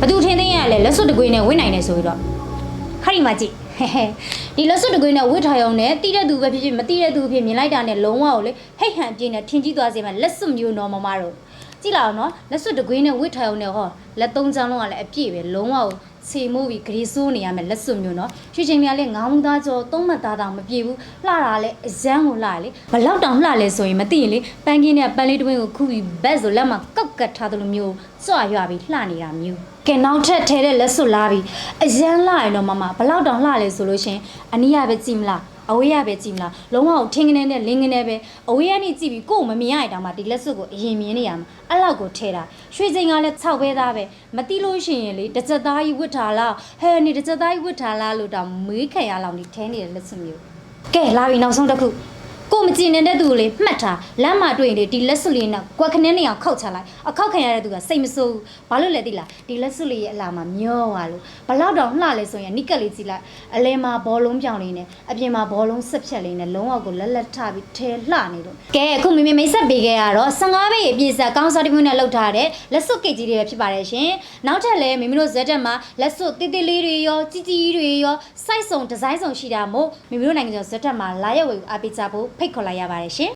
ဘသူထင်းသိမ်းရလဲလက်စွပ်တကွေးနဲ့ဝင့်နိုင်တယ်ဆိုပြီးတော့ခရီမကြည့်ဟဲဟဲဒီလက်စွပ်တကွေးနဲ့ဝင့်ထားရုံနဲ့တိတဲ့သူပဲဖြစ်ဖြစ်မတိတဲ့သူဖြစ်မြင်လိုက်တာနဲ့လုံးဝကိုလေဟိတ်ဟန်ပြင်းနဲ့ထင်ကြီးသွားစေမှလက်စွပ်မျိုးနော်မမတို့ကြည့်လာအောင်နော်လက်စွပ်တကွေးနဲ့ဝင့်ထားရုံနဲ့ဟောလက်သုံးချောင်းလုံးကလည်းအပြည့်ပဲလုံးဝကို ဆေမိုးပြီးဂရီဆိုးနေရမယ်လက်စွပ်မျိုးနော်ရွှေချိန်များလည်းငောင်းသားကြောသုံးမှတ်သားတောင်မပြေဘူးလှတာလည်းအရန်ကိုလှလေဘလောက်တောင်လှလဲဆိုရင်မသိရင်လေပန်းကင်းနဲ့ပန်းလေးတွင်းကိုခုပြီးဘက်ဆိုလက်မှာကောက်ကတ်ထားသလိုမျိုးစွာရွာပြီးလှနေတာမျိုးကဲနောက်ထပ်ထဲတဲ့လက်စွပ်လာပြီအရန်လှရင်တော့မမဘလောက်တောင်လှလဲဆိုလို့ရှင်အနီးရပဲကြည့်မလား အဝေးရပဲကြည့်မလားလုံးဝထင်းကနေနဲ့လင်းကနေပဲအဝေးကနေကြည့်ပြီးကိုယ်မမြင်ရရင်တောင်မှဒီလက်စွပ်ကိုအရင်မြင်နေရမှာအဲ့လောက်ကိုထဲတာရွှေချိန်ကလည်း6ပဲသားပဲမတိလို့ရှိရင်လေတစ်ချက်သားကြီးဝတ်ထားလားဟဲနေတစ်ချက်သားကြီးဝတ်ထားလားလို့တောင်မေးခံရလောက်နေထဲနေတဲ့လက်စွပ်မျိုးကဲလာပြီနောက်ဆုံးတစ်ခု ကိုမကြည့်နေတဲ့သူကိုလေမှတ်ထားလမ်းမှာတွေ့ရင်လေဒီလက်စွပ်လေးနဲ့ကွက်ခနဲနေအောင်ခောက်ချလိုက်အခောက်ခံရတဲ့သူကစိတ်မဆိုးဘူးဘာလို့လဲသိလားဒီလက်စွပ်လေးရဲ့အလာမှာမျောသွားလို့ဘလောက်တောင်လှလဲဆိုရင်နိကက်လေးကြည့်လိုက်အလဲမှာဘောလုံးပြောင်လေးနဲ့အပြင်မှာဘောလုံးဆက်ဖြတ်လေးနဲ့လုံးဝကိုလက်လက်ထပြီးထဲလှနေလို့ကဲအခုမိမိမိတ်ဆက်ပေးခဲ့ရတော့15မိနစ်အပြည့်ဆက်ကောင်းစားတစ်မျိုးနဲ့လှုပ်ထားတဲ့လက်စွပ်ကိတ်ကြီးတွေပဲဖြစ်ပါတယ်ရှင်နောက်ထပ်လည်းမိမိတို့ဇက်တက်မှာလက်စွပ်တိတိလေးတွေရောကြီးကြီးတွေရောစိုက်စုံဒီဇိုင်းစုံရှိတာမို့မိမိတို့နိုင်ငံကျော်ဇက်တက်မှာလာရက်ဝယ်အားပေးကြဖို့ဖိတ်ခေါ်လိုက်ရပါတယ်ရှင်